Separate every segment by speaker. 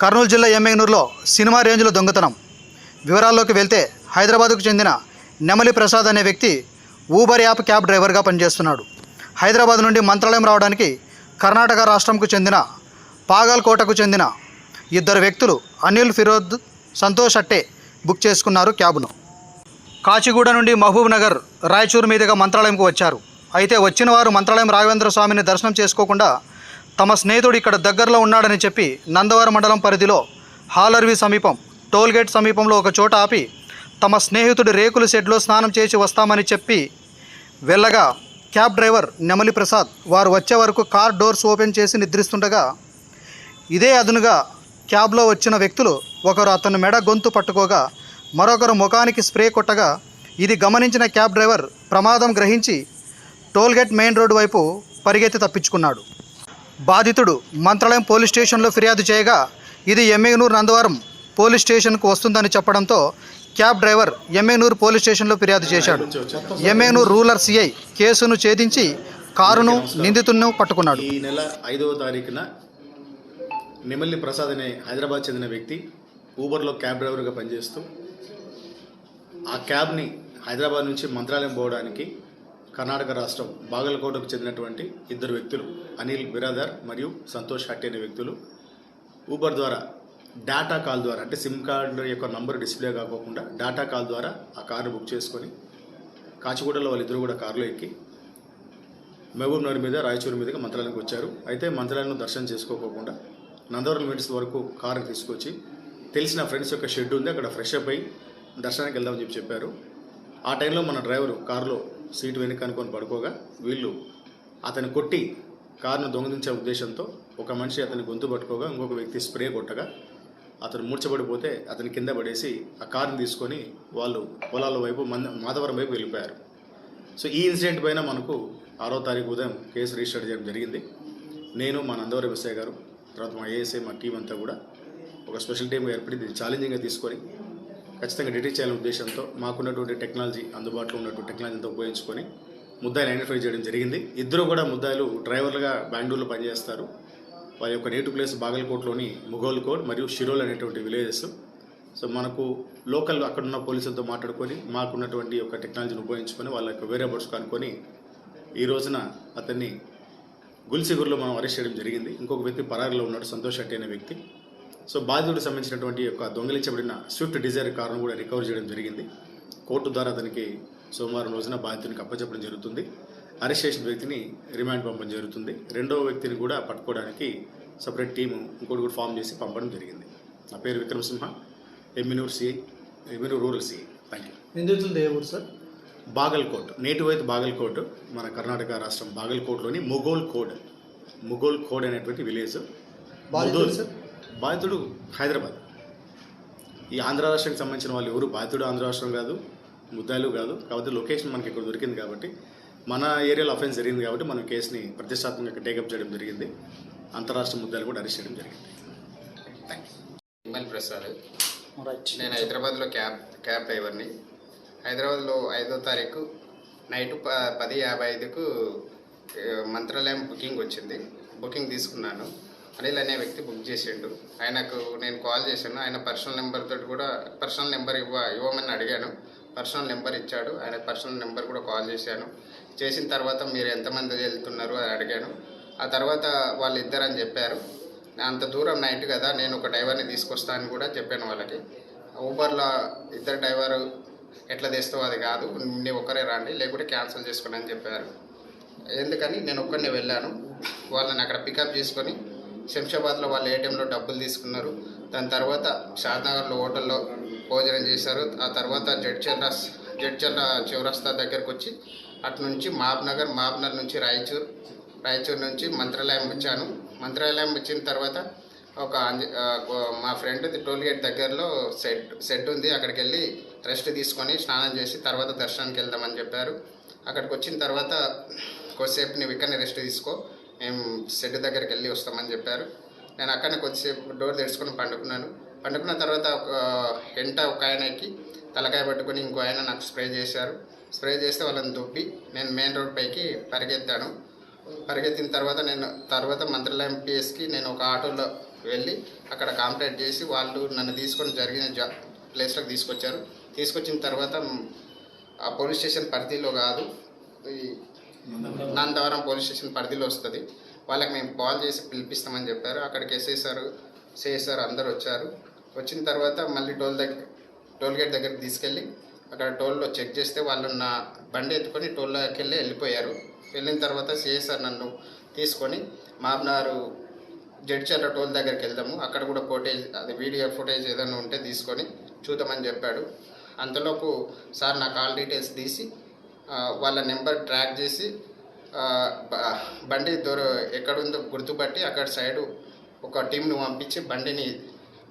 Speaker 1: కర్నూలు జిల్లా ఎమ్మెగనూరులో సినిమా రేంజ్లో దొంగతనం. వివరాల్లోకి వెళ్తే హైదరాబాద్కు చెందిన నెమలి ప్రసాద్ అనే వ్యక్తి ఊబర్ యాప్ క్యాబ్ డ్రైవర్గా పనిచేస్తున్నాడు. హైదరాబాద్ నుండి మంత్రాలయం రావడానికి కర్ణాటక రాష్ట్రంకు చెందిన పాగల్కోటకు చెందిన ఇద్దరు వ్యక్తులు అనిల్ ఫిరోద్ సంతోష్ అట్టే బుక్ చేసుకున్నారు క్యాబ్ను. కాచిగూడ నుండి మహబూబ్ నగర్ రాయచూరు మీదుగా మంత్రాలయంకు వచ్చారు. అయితే వచ్చిన వారు మంత్రాలయం రాఘవేంద్ర స్వామిని దర్శనం చేసుకోకుండా తమ స్నేహితుడు ఇక్కడ దగ్గరలో ఉన్నాడని చెప్పి నందవరం మండలం పరిధిలో హాలర్వి సమీపం టోల్గేట్ సమీపంలో ఒక చోట ఆపి తమ స్నేహితుడి రేకుల షెడ్లో స్నానం చేసి వస్తామని చెప్పి వెళ్ళగా క్యాబ్ డ్రైవర్ నెమలి ప్రసాద్ వారు వచ్చే వరకు కార్ డోర్స్ ఓపెన్ చేసి నిద్రిస్తుండగా ఇదే అదునుగా క్యాబ్లో వచ్చిన వ్యక్తులు ఒకరు అతను మెడ గొంతు పట్టుకోగా మరొకరు ముఖానికి స్ప్రే కొట్టగా ఇది గమనించిన క్యాబ్ డ్రైవర్ ప్రమాదం గ్రహించి టోల్గేట్ మెయిన్ రోడ్డు వైపు పరిగెత్తి తప్పించుకున్నాడు. బాధితుడు మంత్రాలయం పోలీస్ స్టేషన్లో ఫిర్యాదు చేయగా ఇది ఎమ్మెగనూరు నందవరం పోలీస్ స్టేషన్కు వస్తుందని చెప్పడంతో క్యాబ్ డ్రైవర్ ఎమ్మెగనూరు పోలీస్ స్టేషన్లో ఫిర్యాదు చేశాడు. ఎమ్మెగనూరు రూరల్ సిఐ కేసును ఛేదించి కారును నిందితులను పట్టుకున్నాడు.
Speaker 2: ఈ నెల ఐదవ తారీఖున నిమల్లి ప్రసాద్ అనే హైదరాబాద్ చెందిన వ్యక్తి ఊబర్లో క్యాబ్ డ్రైవర్గా పనిచేస్తూ ఆ క్యాబ్ని హైదరాబాద్ నుంచి మంత్రాలయం పోవడానికి కర్ణాటక రాష్ట్రం బాగలకోటకు చెందినటువంటి ఇద్దరు వ్యక్తులు అనిల్ బిరాదర్ మరియు సంతోష్ హట్టి అనే వ్యక్తులు. ఊబర్ ద్వారా డేటా కాల్ ద్వారా అంటే సిమ్ కార్డు యొక్క నంబర్ డిస్ప్లే కాకోకుండా డేటా కాల్ ద్వారా ఆ కారు బుక్ చేసుకొని కాచిగూడలో వాళ్ళిద్దరూ కూడా కారులో ఎక్కి మహబూబ్ నగర్ మీద రాయచూరు మీదుగా మంత్రాలయానికి వచ్చారు. అయితే మంత్రాలయం దర్శనం చేసుకోకుండా నందవరం మినిట్స్ వరకు కారు తీసుకొచ్చి తెలిసిన ఫ్రెండ్స్ యొక్క షెడ్ ఉంది అక్కడ ఫ్రెష్ అప్ అయి దర్శనానికి వెళ్దామని చెప్పి చెప్పారు. ఆ టైంలో మన డ్రైవరు కారులో సీటు వెనక అనుకొని పడుకోగా వీళ్ళు అతను కొట్టి కారును దొంగలించే ఉద్దేశంతో ఒక మనిషి అతని గొంతు పట్టుకోగా ఇంకొక వ్యక్తి స్ప్రే కొట్టగా అతను మూర్చబడిపోతే అతని కింద పడేసి ఆ కారుని తీసుకొని వాళ్ళు పొలాల వైపు మంద మాధవరం వైపు వెళ్ళిపోయారు. సో ఈ ఇన్సిడెంట్ పైన మనకు ఆరో తారీఖు ఉదయం కేసు రిజిస్టర్ చేయడం జరిగింది. నేను మా నందవరం ఎస్ఐ గారు తర్వాత మా ఏఎస్ఐ మా టీం అంతా కూడా ఒక స్పెషల్ టీం ఏర్పడి దీన్ని ఛాలెంజింగ్గా తీసుకొని ఖచ్చితంగా డిటెక్ట్ చేయాలనే ఉద్దేశంతో మాకున్నటువంటి టెక్నాలజీ అందుబాటులో ఉన్నటువంటి టెక్నాలజీతో ఉపయోగించుకొని ముద్దాయిలు ఐడెంటిఫై చేయడం జరిగింది. ఇద్దరు కూడా ముద్దాయిలు డ్రైవర్లుగా బెంగళూరులో పనిచేస్తారు. వారి యొక్క నేటివ్ ప్లేస్ బాగల్కోట్లోని ముగోల్కోట్ మరియు షిరోల్ అనేటువంటి విలేజెస్. సో మనకు లోకల్ అక్కడున్న పోలీసులతో మాట్లాడుకొని మాకున్నటువంటి ఒక టెక్నాలజీని ఉపయోగించుకొని వాళ్ళ యొక్క వేరే కనుక్కొని ఈ రోజున అతన్ని గుల్సిగుర్లో మనం అరెస్ట్ చేయడం జరిగింది. ఇంకొక వ్యక్తి పరారిలో ఉన్నాడు సంతోష్ శెట్టి అనే వ్యక్తి. సో బాధితుడికి సంబంధించినటువంటి యొక్క దొంగిలించబడిన స్విఫ్ట్ డిజైర్ కారును కూడా రికవర్ చేయడం జరిగింది. కోర్టు ద్వారా అతనికి సోమవారం రోజున బాధితునికి అప్పచెప్పడం జరుగుతుంది. అరెస్ట్ చేసిన వ్యక్తిని రిమాండ్ పంపడం జరుగుతుంది. రెండవ వ్యక్తిని కూడా పట్టుకోవడానికి సపరేట్ టీము ఇంకోటి కూడా ఫామ్ చేసి పంపడం జరిగింది. నా పేరు Vikram Simha Emminur CI Emminur rural CI thank you
Speaker 1: నిందితులు దేవుడు సార్?
Speaker 2: బాగల్కోట్ నేటివ్ అయితే బాగల్కోట్ మన కర్ణాటక రాష్ట్రం బాగల్కోట్లోని ముగోల్ కోడ్ ముగోల్ కోడ్ అనేటువంటి విలేజ్.
Speaker 1: బాధితుడు
Speaker 2: హైదరాబాద్. ఈ ఆంధ్ర రాష్ట్రానికి సంబంధించిన వాళ్ళు ఎవరు? బాధితుడు ఆంధ్ర రాష్ట్రం కాదు ముద్దాయిలు కాదు. కాబట్టి లొకేషన్ మనకి ఇక్కడ దొరికింది కాబట్టి మన ఏరియాలో అఫెన్స్ జరిగింది కాబట్టి మనం కేసుని ప్రతిష్టాత్మకంగా టేకప్ చేయడం జరిగింది. అంతరాష్ట్ర ముద్దాయిలు కూడా అరెస్ట్ చేయడం జరిగింది. Thank you
Speaker 3: Vimal Prasad. నేను హైదరాబాద్లో క్యాబ్ క్యాబ్ డ్రైవర్ని. హైదరాబాద్లో ఐదో తారీఖు నైట్ ప పది యాభై ఐదుకు మంత్రాలయం బుకింగ్ వచ్చింది. బుకింగ్ తీసుకున్నాను. అనిల్ అనే వ్యక్తి బుక్ చేసిండు. ఆయనకు నేను కాల్ చేశాను. ఆయన పర్సనల్ నెంబర్ తోటి కూడా పర్సనల్ నెంబర్ ఇవ్వ ఇవ్వమని అడిగాను. పర్సనల్ నెంబర్ ఇచ్చాడు. ఆయన పర్సనల్ నెంబర్ కూడా కాల్ చేశాను. చేసిన తర్వాత మీరు ఎంతమంది వెళ్తున్నారు అని అడిగాను. ఆ తర్వాత వాళ్ళు ఇద్దరని చెప్పారు. అంత దూరం నైట్ కదా నేను ఒక డ్రైవర్ని తీసుకొస్తా అని కూడా చెప్పాను వాళ్ళకి. ఊబర్లో ఇద్దరు డ్రైవర్ ఎట్లా తెస్తావు అది కాదు నేను ఒక్కరే రండి లేకుంటే క్యాన్సిల్ చేసుకోండి అని చెప్పారు. ఎందుకని? నేను ఒక్కరిని వెళ్ళాను. వాళ్ళని అక్కడ పికప్ చేసుకొని శంషాబాద్లో వాళ్ళ ఏటీఎంలో డబ్బులు తీసుకున్నారు దాని తర్వాత షాద్నగర్లో హోటల్లో భోజనం చేశారు ఆ తర్వాత జడ్చర్ల జడ్చర్ల చౌరస్తా దగ్గరకు వచ్చి అటు నుంచి మాప్నగర్ మహబూబ్నగర్ నుంచి రాయచూర్ రాయచూర్ నుంచి మంత్రాలయం వచ్చాను. మంత్రాలయం వచ్చిన తర్వాత ఒక మా ఫ్రెండ్ టోల్ గేట్ దగ్గరలో సెట్ సెట్ ఉంది అక్కడికి వెళ్ళి రెస్ట్ తీసుకొని స్నానం చేసి తర్వాత దర్శనానికి వెళ్దామని చెప్పారు. అక్కడికి వచ్చిన తర్వాత కొద్దిసేపు నువ్వు ఇక్కడనే రెస్ట్ తీసుకో మేము సెట్ దగ్గరికి వెళ్ళి వస్తామని చెప్పారు. నేను అక్కడనే కొద్దిసేపు డోర్ తెరుచుకొని పండుకున్నాను. పండుకున్న తర్వాత ఒక ఎంట ఒక ఆయనకి తలకాయ పట్టుకొని ఇంకో ఆయన నాకు స్ప్రే చేశారు. స్ప్రే చేస్తే వాళ్ళని దుబ్బి నేను మెయిన్ రోడ్ పైకి పరిగెత్తాను. పరిగెత్తిన తర్వాత నేను తర్వాత మంత్రాలయం పిఎస్కి నేను ఒక ఆటోలో వెళ్ళి అక్కడ కాంప్లైంట్ చేసి వాళ్ళు నన్ను తీసుకొని జరిగిన జా ప్లేస్లోకి తీసుకొచ్చారు. తీసుకొచ్చిన తర్వాత ఆ పోలీస్ స్టేషన్ పరిధిలో కాదు ఈ నందవరం పోలీస్ స్టేషన్ పరిధిలో వస్తుంది. వాళ్ళకి మేము కాల్ చేసి పిలిపిస్తామని చెప్పారు. అక్కడికి ఎస్ఐ సార్ సిఐ సార్ అందరు వచ్చారు. వచ్చిన తర్వాత మళ్ళీ టోల్ దగ్గర టోల్ గేట్ దగ్గరికి తీసుకెళ్ళి అక్కడ టోల్లో చెక్ చేస్తే వాళ్ళు నా బండి ఎత్తుకొని టోల్లోకి వెళ్ళి వెళ్ళిపోయారు. వెళ్ళిన తర్వాత సిఐ సార్ నన్ను తీసుకొని మాబ్నారు జడ్చర్ల టోల్ దగ్గరికి వెళ్దాము. అక్కడ కూడా ఫోటేజ్ అది వీడియో ఫుటేజ్ ఏదైనా ఉంటే తీసుకొని చూద్దామని చెప్పాడు. అంతలోపు సార్ నా కాల్ డీటెయిల్స్ తీసి వాళ్ళ నెంబర్ ట్రాక్ చేసి బండి దూర ఎక్కడుందో గుర్తుపట్టి అక్కడ సైడు ఒక టీంను పంపించి బండిని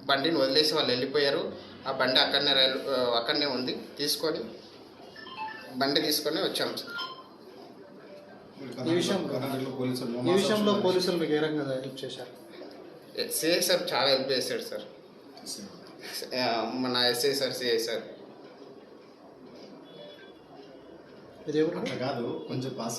Speaker 3: బండిని వదిలేసి వాళ్ళు వెళ్ళిపోయారు. ఆ బండి అక్కడనే రైలు అక్కడనే ఉంది. తీసుకొని బండి తీసుకొని వచ్చాము సార్
Speaker 1: ఈ విషయంలో పోలీసులు మీకు ఏ రకంగా హెల్ప్ చేశారు?
Speaker 3: సిఐ సార్ చాలా హెల్ప్ చేశాడు సార్. మన ఎస్ఐ సార్ సిఐ సార్.
Speaker 1: ఇది ఎవరు
Speaker 4: అట్లా కాదు కొంచెం పాస్